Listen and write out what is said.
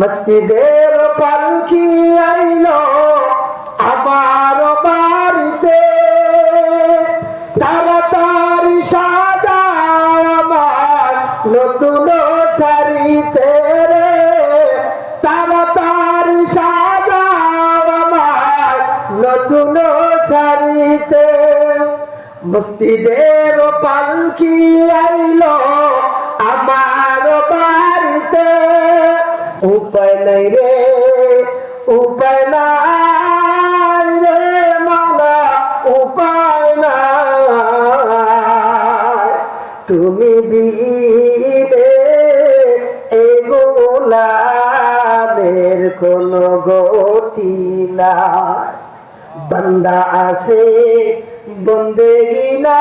মসজিদের পালকি আইলো আমার বাড়িতে। তাড়াতাড়ি সাজাও আমার নতুন শাড়িতে রে। তাড়াতাড়ি সাজাও আমার নতুন শাড়িতে। মসজিদের পালকি আইলো উপায় নাই রে, উপায় নাই রে মালা উপায় নাই। তুমি বিদে এগোলামের কোনো গতি না বন্দা আছে বন্দেগি না